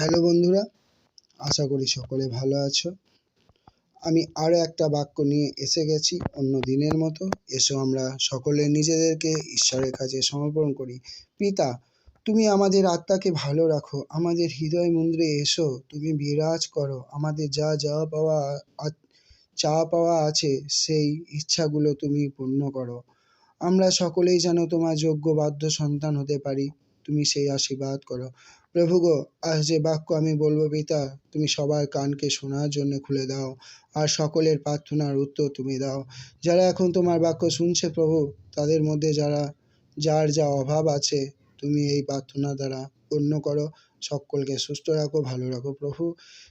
Hello বন্ধুরা, আশা করি সকলে ভালো আছো। আমি আরও একটা বাক্য নিয়ে এসে গেছি অন্য দিনের মতো। এসো আমরা সকলে নিজেদেরকে ঈশ্বরের কাছে সমর্পণ করি। পিতা, তুমি আমাদের আত্মাকে ভালো রাখো, আমাদের হৃদয় মন্দিরে এসো, তুমি বিরাজ করো, আমাদের যা যাওয়া পাওয়া চাওয়া পাওয়া আছে, সেই ইচ্ছাগুলো তুমি পূর্ণ করো। আমরা সকলেই যেন তোমার যোগ্য বাধ্য সন্তান হতে পারি, তুমি সেই আশীর্বাদ করো। প্রভু গো, আজ যে বাক্য আমি বলব পিতা, তুমি সবার কানকে শোনার জন্য খুলে দাও, আর সকলের প্রার্থনার উত্তর তুমি দাও। যারা এখন তোমার বাক্য শুনছে প্রভু, তাদের মধ্যে যারা, যার যা অভাব আছে, তুমি এই প্রার্থনা দ্বারা পূর্ণ করো। সকলকে সুস্থ রাখো, ভালো রাখো প্রভু।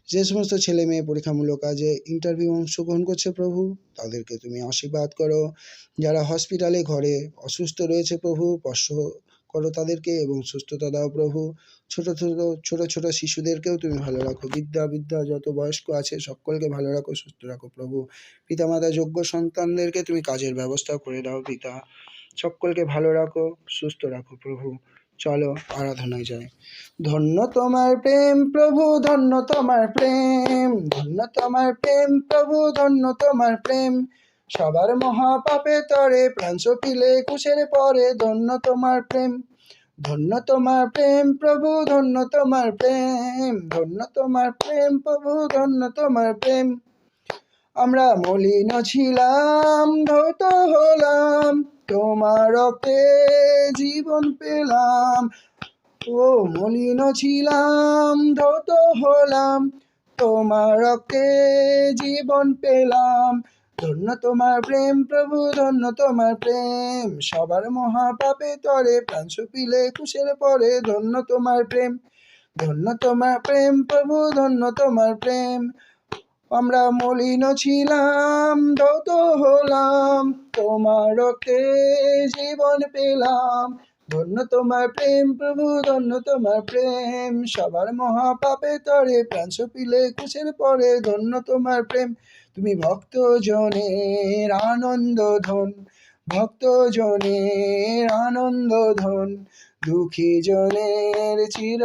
যে সমস্ত ছেলে মেয়ে পরীক্ষামূলক কাজে ইন্টারভিউ অংশগ্রহণ করছে প্রভু, তাদেরকে তুমি আশীর্বাদ করো। যারা হসপিটালে ঘরে অসুস্থ রয়েছে প্রভু স্পর্শ করো তাদেরকে এবং সুস্থতা দাও প্রভু। ছোট ছোট ছোট ছোট শিশুদেরকেও তুমি ভালো রাখো। বিদ্যা বিদ্যা, যত বয়স্ক আছে সকলকে ভালো রাখো, সুস্থ রাখো প্রভু। পিতামাতা, যোগ্য সন্তানদেরকে তুমি কাজের ব্যবস্থা করে দাও পিতা। সকলকে ভালো রাখো, সুস্থ রাখো প্রভু। চলো আরাধনায় যাই। ধন্য তোমার প্রেম প্রভু, ধন্য তোমার প্রেম। ধন্য তোমার প্রেম প্রভু, ধন্য তোমার প্রেম। সবার মহাপাপে তরে প্রাণ পিলে কুশের পরে ধন্য তোমার প্রেম। ধন্য তোমার প্রেম প্রভু, ধন্য তোমার প্রেম। ধন্য তোমার প্রেম প্রভু, ধন্য তোমার প্রেম। আমরা মলিন ছিলাম, ধৌত হলাম, তোমার রক্তে জীবন পেলাম। ও মলিন ছিলাম, ধৌত হলাম, তোমার রক্তে জীবন পেলাম। ধন্য তোমার প্রেম, প্রভু, ধন্য তোমার প্রেম। সবার মহাপাপে তরে প্রাণ পিলে কুশের পরে ধন্য তোমার প্রেম, ধন্য তোমার প্রেম, প্রভু, ধন্য তোমার প্রেম। আমরা মলিন ছিলাম ধৌত হলাম, তোমার রক্তে জীবন পেলাম। ধন্য তোমার প্রেম, প্রভু, ধন্য তোমার প্রেম। সবার মহাপাপে তরে প্রাণ সপিলে কুশের পরে ধন্য তোমার প্রেম। তুমি ভক্ত জনের আনন্দ ধন ভক্ত জনের আনন্দ ধন। দুঃখী জনের চির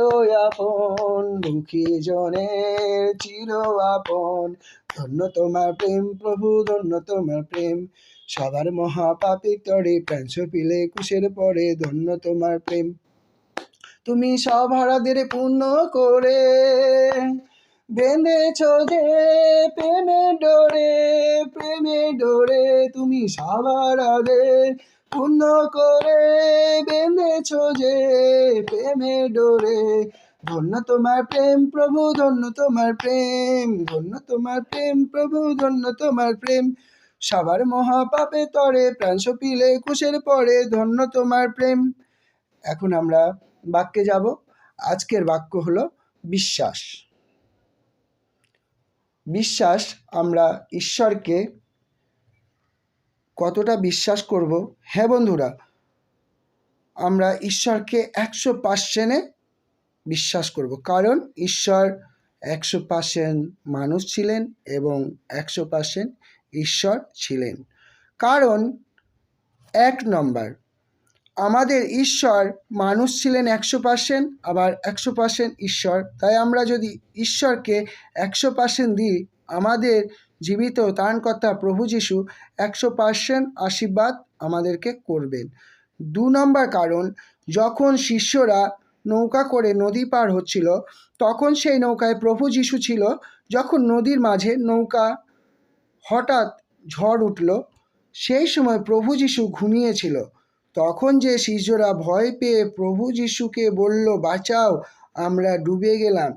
আপন, দুঃখী জনের চির আপন। ধন্য তোমার প্রেম প্রভু, ধন্য তোমার প্রেম। সবার মহাপাপিক তরে প্রাণ পিলে কুশের পরে ধন্য তোমার প্রেম। তুমি সব হারাদের পূর্ণ করে বেঁধেছ যে প্রেমে ডোরে প্রেমে ডোরে তুমি সাবারাদের পূর্ণ করে বেঁধেছ যে প্রেমে ডোরে। ধন্য তোমার প্রেম প্রভু, ধন্য তোমার প্রেম, ধন্য তোমার প্রেম প্রভু, ধন্য তোমার প্রেম। সবার মহাপাপে তরে প্রাণ পিলে কুশের পরে ধন্য তোমার প্রেম। এখন আমরা বাক্যে যাব। আজকের বাক্য হলো বিশ্বাস। বিশ্বাস আমরা ঈশ্বরকে কতটা বিশ্বাস করব? হ্যাঁ বন্ধুরা, আমরা ঈশ্বরকে একশো পার্সেন্টে বিশ্বাস করব। কারণ ঈশ্বর একশো পার্সেন্ট মানুষ ছিলেন এবং একশো পার্সেন্ট ঈশ্বর ছিলেন। কারণ এক নম্বর, আমাদের ঈশ্বর মানুষ ছিলেন একশো পার্সেন্ট আবার একশো পার্সেন্ট ঈশ্বর। তাই আমরা যদি ঈশ্বরকে একশো পার্সেন্ট দিই, আমাদের জীবিত ত্রাণকর্তা প্রভু যিশু একশো পার্সেন্ট আশীর্বাদ আমাদেরকে করবেন। দু নম্বর কারণ, যখন শিষ্যরা নৌকা করে নদী পার হচ্ছিল, তখন সেই নৌকায় প্রভু যিশু ছিল। যখন নদীর মাঝে নৌকা হঠাৎ ঝড় উঠল, সেই সময় প্রভু যিশু ঘুমিয়েছিল। তখন যে শিষ্যরা ভয় পেয়ে প্রভু যিশুকে বলল, বাঁচাও, আমরা ডুবে গেলাম।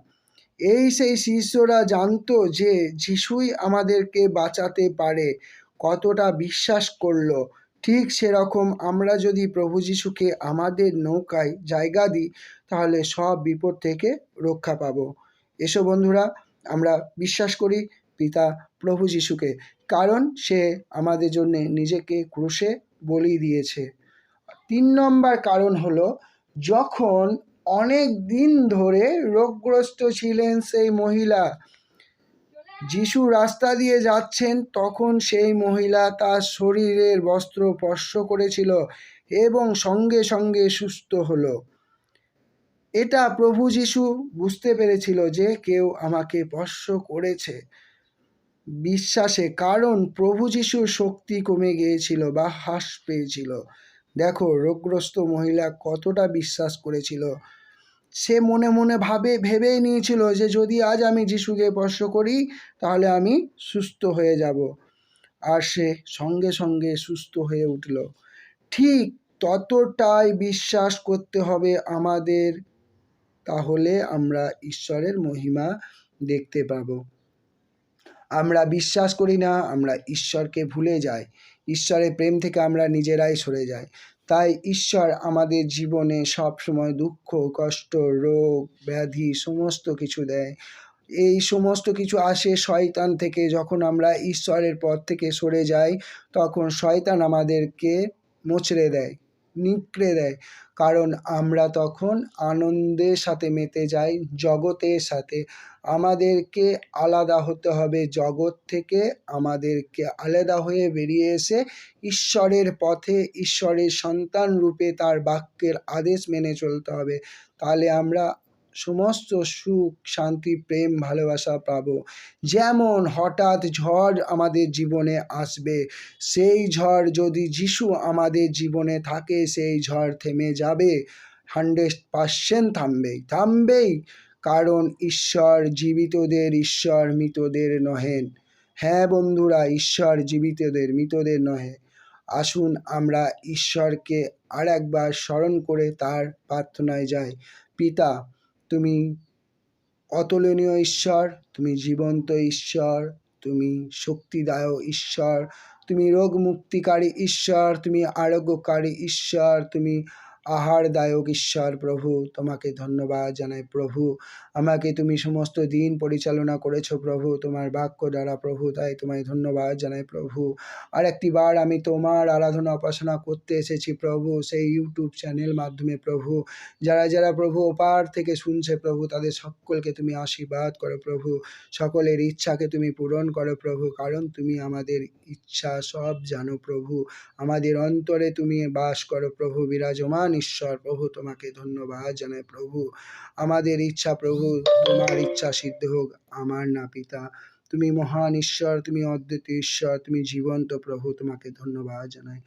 এই সেই শিষ্যরা জানতো যে যিশুই আমাদেরকে বাঁচাতে পারে, কতটা বিশ্বাস করল। ঠিক সেরকম আমরা যদি প্রভু যিশুকে আমাদের নৌকায় জায়গা দিই, তাহলে সব বিপদ থেকে রক্ষা পাবো। এসো বন্ধুরা, আমরা বিশ্বাস করি পিতা প্রভু যিশুকে, কারণ সে আমাদের জন্য নিজেকে ক্রুশে বলি দিয়েছে। তিন নম্বর কারণ হলো, যখন অনেক দিন ধরে রোগগ্রস্ত ছিলেন সেই মহিলা। যিশু রাস্তা দিয়ে যাচ্ছেন, তখন সেই মহিলা তার শরীরের বস্ত্র স্পর্শ করেছিল এবং সঙ্গে সঙ্গে সুস্থ হলো। এটা প্রভু যিশু বুঝতে পেরেছিল যে কেউ আমাকে স্পর্শ করেছে। বিশ্বাসে, কারণ প্রভু যিশুর শক্তি কমে গিয়েছিল বা হ্রাস পেয়েছিল। দেখো, রোগগ্রস্ত মহিলা কতটা বিশ্বাস করেছিল। সে মনে মনে ভাবে, ভেবেই নিয়েছিল যে যদি আজ আমি যিশুকে স্পর্শ করি, তাহলে আমি সুস্থ হয়ে যাব। আর সে সঙ্গে সঙ্গে সুস্থ হয়ে উঠল। ঠিক ততটাই বিশ্বাস করতে হবে আমাদের, তাহলে আমরা ঈশ্বরের মহিমা দেখতে পাবো। আমরা বিশ্বাস করি না, আমরা ঈশ্বরকে ভুলে যাই। ঈশ্বরের প্রেম থেকে আমরা নিজেরাই সরে যাই। তাই ঈশ্বর আমাদের জীবনে সব সময় দুঃখ, কষ্ট, রোগ, ব্যাধি সমস্ত কিছু দেয়। এই সমস্ত কিছু আসে শয়তান থেকে। যখন আমরা ঈশ্বরের পথ থেকে সরে যাই, তখন শয়তান আমাদেরকে মোচড়ে দেয়। নিকড়ে দেয়। কারণ আমরা তখন আনন্দের সাথে মেতে যাই, জগতের সাথে। আমাদেরকে আলাদা হতে হবে। জগৎ থেকে আমাদেরকে আলাদা হয়ে বেরিয়ে এসে ঈশ্বরের পথে ঈশ্বরের সন্তান রূপে তার বাক্যের আদেশ মেনে চলতে হবে। তাহলে আমরা সমস্ত সুখ, শান্তি, প্রেম, ভালোবাসা পাবো। যেমন হঠাৎ ঝড় আমাদের জীবনে আসবে, সেই ঝড় যদি যিশু আমাদের জীবনে থাকে, সেই ঝড় থেমে যাবে। হান্ড্রেড পার্সেন্ট থামবেই থামবেই। কারণ ঈশ্বর জীবিতদের, ঈশ্বর মৃতদের নহেন। হ্যাঁ বন্ধুরা, ঈশ্বর জীবিতদের, মৃতদের নহে। আসুন আমরা ঈশ্বরকে আর একবার স্মরণ করে তার প্রার্থনায় যাই। পিতা তুমি অতুলনীয় ঈশ্বর, তুমি জীবন্ত ঈশ্বর, তুমি শক্তিদায়ক ঈশ্বর, তুমি রোগ মুক্তিকারী ঈশ্বর, তুমি আরোগ্যকারী ঈশ্বর, তুমি আহারদায়ক ঈশ্বর প্রভু, তোমাকে ধন্যবাদ জানাই প্রভু। আমাকে তুমি সমস্ত দিন পরিচালনা করেছ প্রভু, তোমার বাক্য দ্বারা প্রভু, তাই তোমায় ধন্যবাদ জানাই প্রভু। আর একটি বার আমি তোমার আরাধনা উপাসনা করতে এসেছি প্রভু, সেই ইউটিউব চ্যানেল মাধ্যমে প্রভু। যারা যারা প্রভু ওপার থেকে শুনছে প্রভু, তাদের সকলকে তুমি আশীর্বাদ করো প্রভু। সকলের ইচ্ছাকে তুমি পূরণ করো প্রভু, কারণ তুমি আমাদের ইচ্ছা সব জানো প্রভু। আমাদের অন্তরে তুমি বাস করো প্রভু, বিরাজমান ঈশ্বর, প্রভু তোমাকে ধন্যবাদ জানাই প্রভু। আমাদের ইচ্ছা প্রভু, তোমার ইচ্ছা সিদ্ধ হোক, আমার না পিতা। তুমি মহান ঈশ্বর, তুমি অদ্বিতীয় ঈশ্বর, তুমি জীবন্ত প্রভু, তোমাকে ধন্যবাদ জানাই।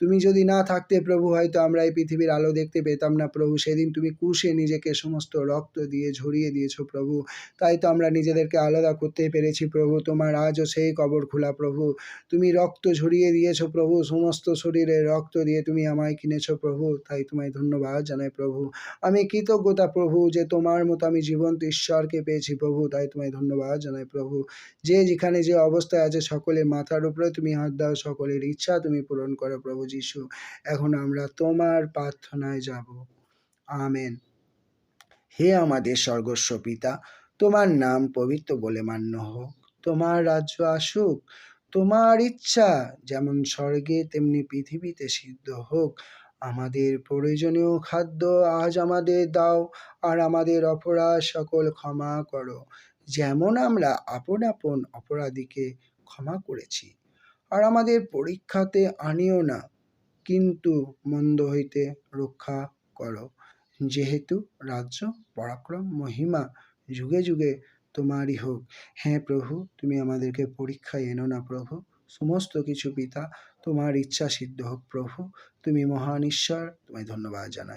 তুমি যদি না থাকতে প্রভু, হয়তো আমরা এই পৃথিবীর আলো দেখতে পেতাম না প্রভু। সেদিন তুমি কুশে নিজেকে সমস্ত রক্ত দিয়ে ঝরিয়ে দিয়েছ প্রভু। তাই তো আমরা নিজেদেরকে আলাদা করতে পেরেছি প্রভু। তোমার আজও সেই কবর খোলা প্রভু। তুমি রক্ত ঝরিয়ে দিয়েছ প্রভু। সমস্ত শরীরে রক্ত দিয়ে তুমি আমায় কিনেছো প্রভু। তাই তোমায় ধন্যবাদ জানাই প্রভু। আমি কৃতজ্ঞতা প্রভু যে তোমার মতো আমি জীবন্ত ঈশ্বরকে পেয়েছি প্রভু। তাই তোমায় ধন্যবাদ জানাই প্রভু। যে যেখানে যে অবস্থায় আছে, সকলের মাথার উপরে তুমি হাত দাও, সকলের ইচ্ছা তুমি পূরণ করো প্রভু। যিশু এখন আমরা তোমার প্রার্থনায় যাব। আমেন। হে আমাদের স্বর্গস্ব পিতা, তোমার নাম পবিত্র বলে মান্য হোক। তোমার রাজ্য আসুক। তোমার ইচ্ছা যেমন স্বর্গে, তেমনি পৃথিবীতে সিদ্ধ হোক। আমাদের প্রয়োজনীয় খাদ্য আজ আমাদের দাও আর আমাদের অপরাধ সকল ক্ষমা করো। যেমন আমরা আপন আপন অপরাধীকে ক্ষমা করেছি। আর আমাদের পরীক্ষাতে আনিও না। কিন্তু মন্দ হইতে রক্ষা করো। যেহেতু রাজ্য পরাক্রম, মহিমা যুগে যুগে তোমারই হোক। হ্যাঁ প্রভু, তুমি আমাদেরকে পরীক্ষায় এনো না প্রভু। সমস্ত কিছু পিতা, তোমার ইচ্ছা সিদ্ধ হোক প্রভু। তুমি মহান ঈশ্বর, তোমায় ধন্যবাদ জানাই।